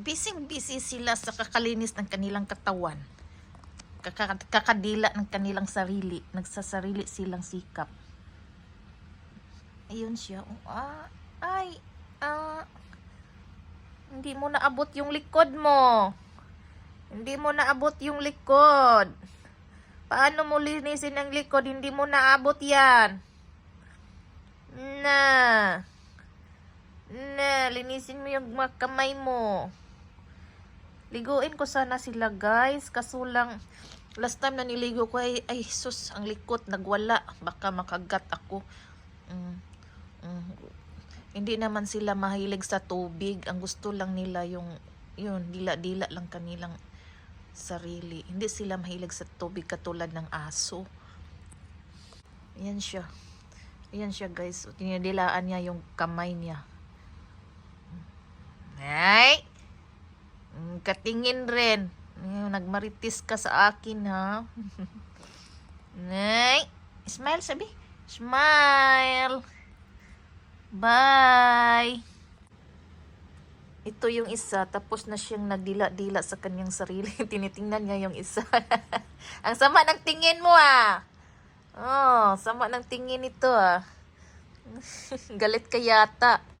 Bising-busy sila sa kakalinis ng kanilang katawan. Kaka- kakadila ng kanilang sarili. Nagsasarili silang sikap. Ayun siya. Oh, ah, ay, ah, hindi mo naabot yung likod mo. Hindi mo naabot yung likod. Paano mo linisin ang likod? Hindi mo naabot yan. Na. Na, linisin mo yung mga kamay mo. Liguin ko sana sila guys. Kaso lang, last time na niligo ko ay, ay sus, ang likot, nagwala. Baka makagat ako. Mm, mm. Hindi naman sila mahilig sa tubig. Ang gusto lang nila yung, yun, dila-dila lang kanilang sarili. Hindi sila mahilig sa tubig katulad ng aso. Yan siya. Yan siya guys. Tinadilaan niya yung kamay niya. Ay! Mm, Katingin rin. Nagmaritis ka sa akin ha. Nay! Smile sabi. Smile! Bye! Ito yung isa, tapos na siyang nagdila-dila sa kanyang sarili. Tinitingnan niya yung isa. Ang sama ng tingin mo ah! Oh, sama ng tingin ito ah. Galit ka yata.